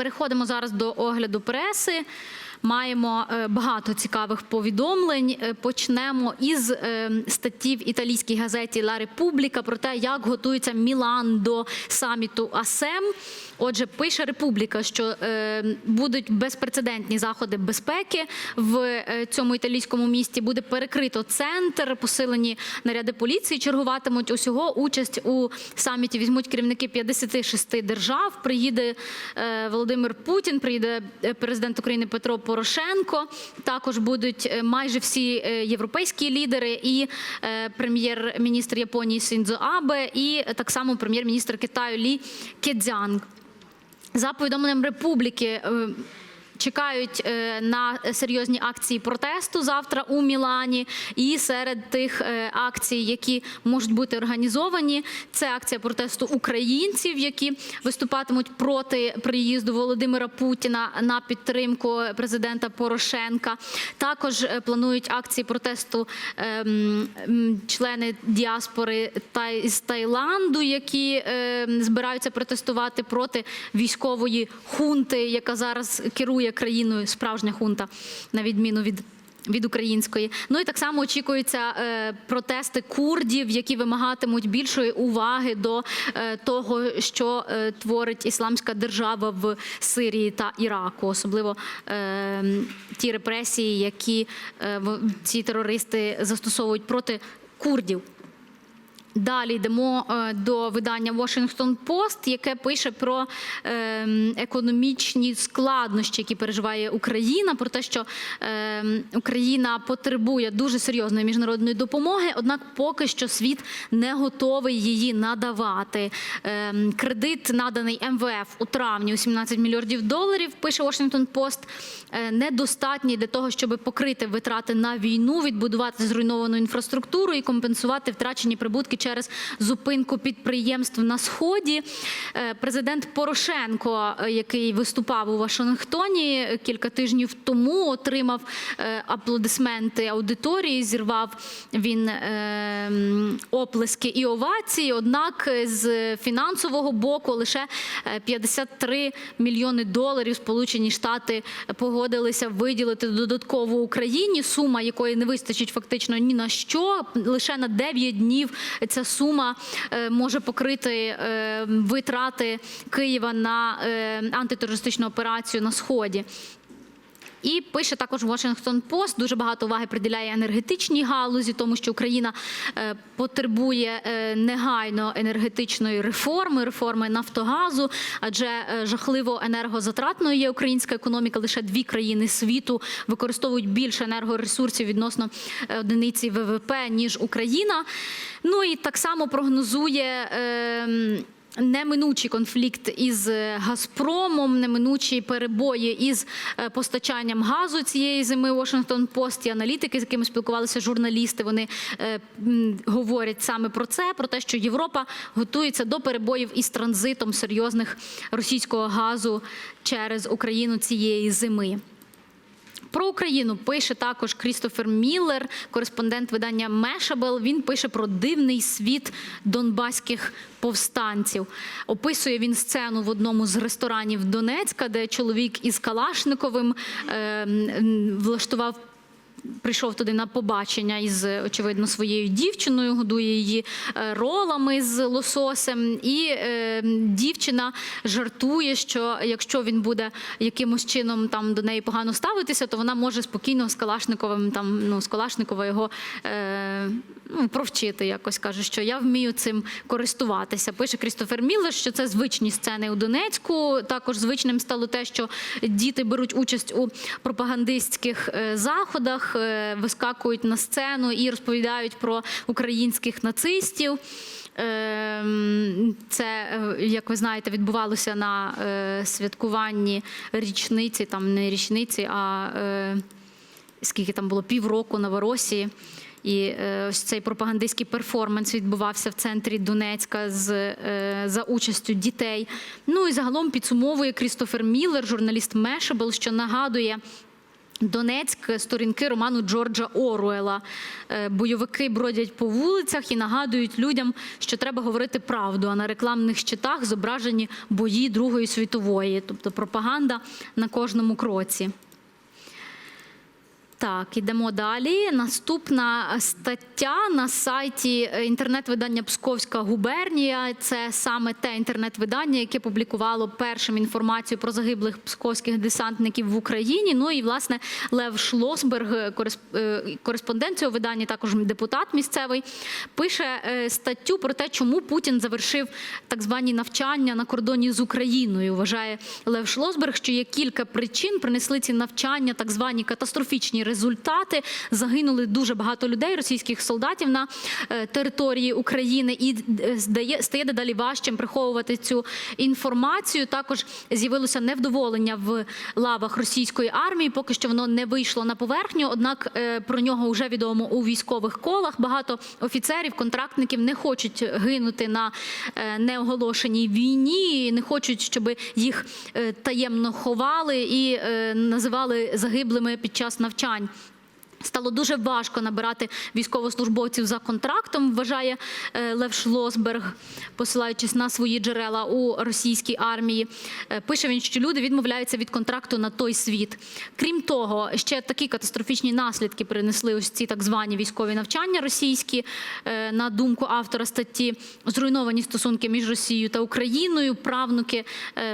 Переходимо зараз до огляду преси. Маємо е, багато цікавих повідомлень. Е, Почнемо із е, статті в італійській газеті La Repubblica про те, як готується Мілан до саміту АСЕМ. Отже, пише Републіка, що е, будуть безпрецедентні заходи безпеки в е, цьому італійському місті. Буде перекрито центр, посилені наряди поліції, чергуватимуть усього. Участь у саміті візьмуть керівники 56 держав. Приїде е, Володимир Путін, приїде президент України Петро Порошенко. Також будуть майже всі європейські лідери і прем'єр-міністр Японії Сіндзо Абе, і так само прем'єр-міністр Китаю Лі Кедзянг. За повідомленням Републіки. Чекають е, на серйозні акції протесту завтра у Мілані, і серед тих е, акцій, які можуть бути організовані, це акція протесту українців, які виступатимуть проти приїзду Володимира Путіна на підтримку президента Порошенка. Також е, планують акції протесту ем, члени діаспори Тай- з Таїланду, які е, збираються протестувати проти військової хунти, яка зараз керує країною, справжня хунта, на відміну від. Від української, ну і так само очікуються е, протести курдів, які вимагатимуть більшої уваги до е, того, що е, творить ісламська держава в Сирії та Іраку, особливо ті репресії, які ці терористи застосовують проти курдів. Далі йдемо е, до видання Washington Post, яке пише про е, економічні складнощі, які переживає Україна, про те, що е, Україна потребує дуже серйозної міжнародної допомоги, однак поки що світ не готовий її надавати. Е, кредит, наданий МВФ у травні у 17 мільярдів доларів, пише Washington Post, е, недостатній для того, щоб покрити витрати на війну, відбудувати зруйновану інфраструктуру і компенсувати втрачені прибутки через зупинку підприємств на сході. Е, Президент Порошенко, е, який виступав у Вашингтоні кілька тижнів тому, отримав е, аплодисменти аудиторії. Зірвав він оплески і овації. Однак з фінансового боку лише е, 53 мільйони доларів Сполучені Штати погодилися виділити додатково Україні. Сума якої не вистачить фактично ні на що. Лише на 9 днів ця сума е, може покрити е, витрати Києва на е, антитерористичну операцію на сході. І пише також Washington Post, дуже багато уваги приділяє енергетичній галузі, тому що Україна е, потребує е, негайно енергетичної реформи, реформи Нафтогазу, адже е, жахливо енергозатратною є українська економіка. Лише дві країни світу використовують більше енергоресурсів відносно одиниці ВВП ніж Україна. Ну і так само прогнозує. Неминучий конфлікт із е, Газпромом, неминучі перебої із е, постачанням газу цієї зими. Washington Post і аналітики, з якими спілкувалися журналісти, вони е, говорять саме про це: про те, що Європа готується до перебоїв із транзитом серйозних російського газу через Україну цієї зими. Про Україну пише також Крістофер Міллер, кореспондент видання Мешабел. Він пише про дивний світ донбаських повстанців. Описує він сцену в одному з ресторанів Донецька, де чоловік із Калашниковим е, влаштував. Прийшов туди на побачення із очевидно своєю дівчиною, годує її е, ролами з лососем, і е, дівчина жартує, що якщо він буде якимось чином там до неї погано ставитися, то вона може спокійно з Калашниковим там ну з Калашникова його е, ну, провчити. Якось каже, що я вмію цим користуватися. Пише Крістофер Міллер, що це звичні сцени у Донецьку. Також звичним стало те, що діти беруть участь у пропагандистських е, заходах, е, вискакують на сцену і розповідають про українських нацистів. Ем, Це, е, як ви знаєте, відбувалося на е, святкуванні річниці, там не річниці, а скільки там було півроку на Воросі. І ось цей пропагандистський перформанс відбувався в центрі Донецька з, за участю дітей. Ну і загалом підсумовує Крістофер Міллер, журналіст Мешебл, що нагадує Донецьк сторінки роману Джорджа Оруела. Е, Бойовики бродять по вулицях і нагадують людям, що треба говорити правду. А на рекламних щитах зображені бої Другої світової, тобто пропаганда на кожному кроці. Так, ідемо далі. Наступна стаття на сайті е, інтернет-видання Псковська губернія. Це саме те інтернет-видання, яке публікувало першим інформацію про загиблих псковських десантників в Україні. Ну і власне Лев Шлосберг, е, е, кореспондент цього видання, також депутат місцевий, пише статтю про те, чому Путін завершив так звані навчання на кордоні з Україною. Вважає Лев Шлосберг, що є кілька причин принесли ці навчання, так звані катастрофічні результати. Загинули дуже багато людей, російських солдатів на е, території України, і е, здає стає дедалі важчим приховувати цю інформацію. Також з'явилося невдоволення в лавах російської армії. Поки що воно не вийшло на поверхню. Однак е, про нього вже відомо у військових колах. Багато офіцерів, контрактників не хочуть гинути на неоголошеній війні, не хочуть, щоб їх таємно ховали і називали загиблими під час on Стало дуже важко набирати військовослужбовців за контрактом, вважає е, Лев Шлосберг, посилаючись на свої джерела у російській армії. Е, Пише він, що люди відмовляються від контракту на той світ. Крім того, ще такі катастрофічні наслідки принесли ось ці так звані військові навчання російські. Е, На думку автора статті, зруйновані стосунки між Росією та Україною, правнуки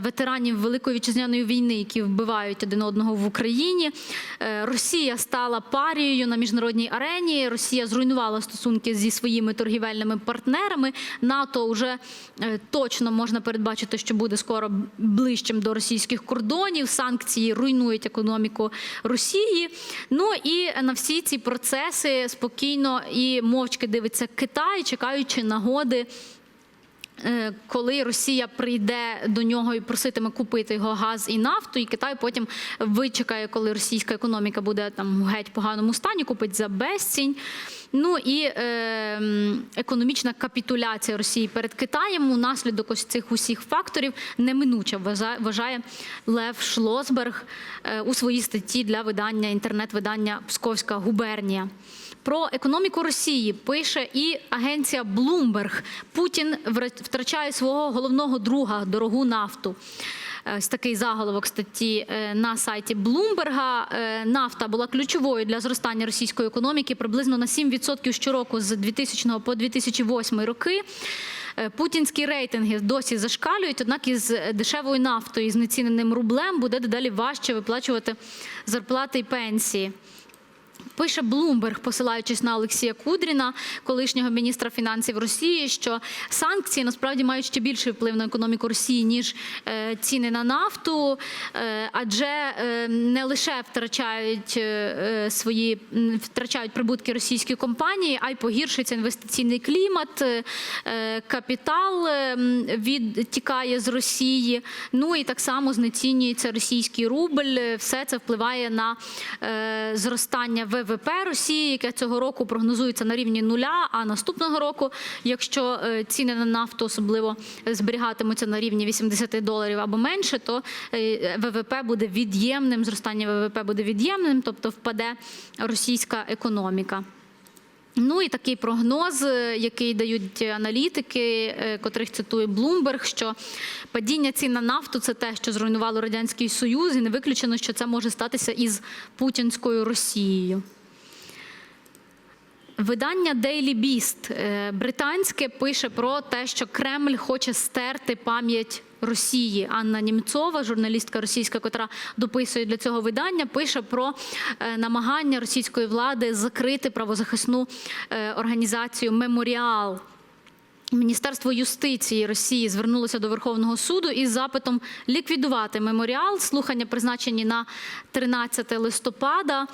ветеранів Великої вітчизняної війни, які вбивають один одного в Україні. Росія стала парією на міжнародній арені. Росія зруйнувала стосунки зі своїми торгівельними партнерами. НАТО вже е, точно можна передбачити, що буде скоро ближчим до російських кордонів. Санкції руйнують економіку Росії. Ну і на всі ці процеси спокійно і мовчки дивиться Китай, чекаючи нагоди. Е, Коли Росія прийде до нього і проситиме купити його газ і нафту, і Китай потім вичекає, коли російська економіка буде там геть поганому стані, купить за безцінь. Ну і е, економічна капітуляція Росії перед Китаєм унаслідок ось цих усіх факторів неминуча, вважає- Лев Шлосберг е, у своїй статті для видання інтернет-видання Псковська губернія. Про економіку Росії пише і агенція Bloomberg. Путін втрачає свого головного друга дорогу нафту. Ось такий заголовок статті е, на сайті Блумберга. Нафта була ключовою для зростання російської економіки приблизно на 7% щороку з 2000 по 2008 роки. Е, Путінські рейтинги досі зашкалюють, однак із дешевою нафтою і знеціненим рублем буде дедалі важче виплачувати зарплати і пенсії. Пише Блумберг, посилаючись на Олексія Кудріна, колишнього міністра фінансів Росії, що санкції насправді мають ще більший вплив на економіку Росії ніж е, ціни на нафту, е, адже е, не лише втрачають свої втрачають прибутки російські компанії, а й погіршується інвестиційний клімат, капітал відтікає з Росії. Ну і так само знецінюється російський рубль. Все це впливає на зростання ВВП Росії, яке цього року прогнозується на рівні нуля. А наступного року, якщо е, ціни на нафту особливо зберігатимуться на рівні 80 доларів або менше, то е, ВВП буде від'ємним. Зростання ВВП буде від'ємним, тобто впаде російська економіка. Ну і такий прогноз, е, який дають аналітики, е, котрих цитує Блумберг, що падіння цін на нафту це те, що зруйнувало радянський союз, і не виключено, що це може статися із путінською Росією. Видання Daily Beast е, британське пише про те, що Кремль хоче стерти пам'ять Росії. Анна Німцова, журналістка російська, котра дописує для цього видання, пише про е, намагання російської влади закрити правозахисну е, організацію Меморіал. Міністерство юстиції Росії звернулося до Верховного суду із запитом ліквідувати меморіал. Слухання призначені на 13 листопада.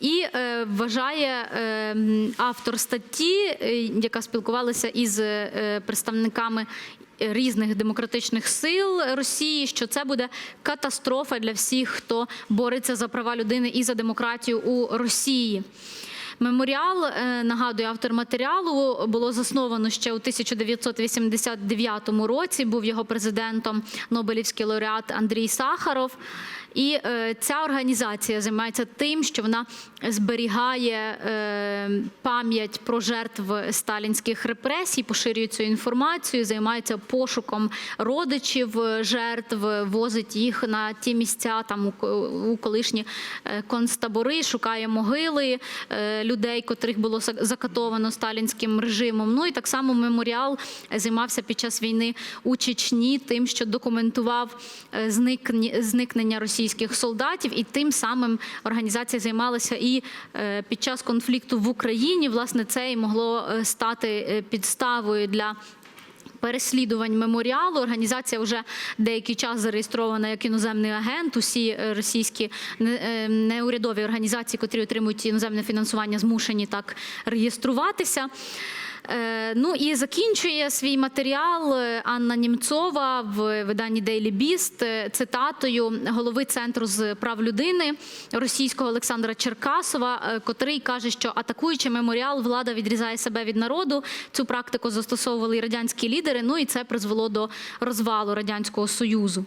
І е, вважає е, автор статті, е, яка спілкувалася із е, представниками різних демократичних сил Росії, що це буде катастрофа для всіх, хто бореться за права людини і за демократію у Росії. Меморіал, е, нагадую, автор матеріалу було засновано ще у 1989 році. Був його президентом Нобелівський лауреат Андрій Сахаров. І е, ця організація займається тим, що вона зберігає е, пам'ять про жертв сталінських репресій, поширює цю інформацію, займається пошуком родичів жертв, возить їх на ті місця, там у, у колишні е, концтабори, шукає могили е, людей, котрих було закатовано сталінським режимом. Ну і так само меморіал займався під час війни у Чечні тим, що документував е, зникнення російських солдатів, і тим самим організація займалася і е, під час конфлікту в Україні. Власне, це і могло е, стати е, підставою для. Переслідувань меморіалу організація вже деякий час зареєстрована як іноземний агент. Усі російські неурядові організації, котрі отримують іноземне фінансування, змушені так реєструватися. Е, Ну і закінчує свій матеріал е, Анна Німцова в виданні Daily Beast е, цитатою голови центру з прав людини російського Олександра Черкасова, котрий каже, що атакуючи меморіал, влада відрізає себе від народу. Цю практику застосовували і радянські лідери. Ну і це призвело до розвалу радянського союзу.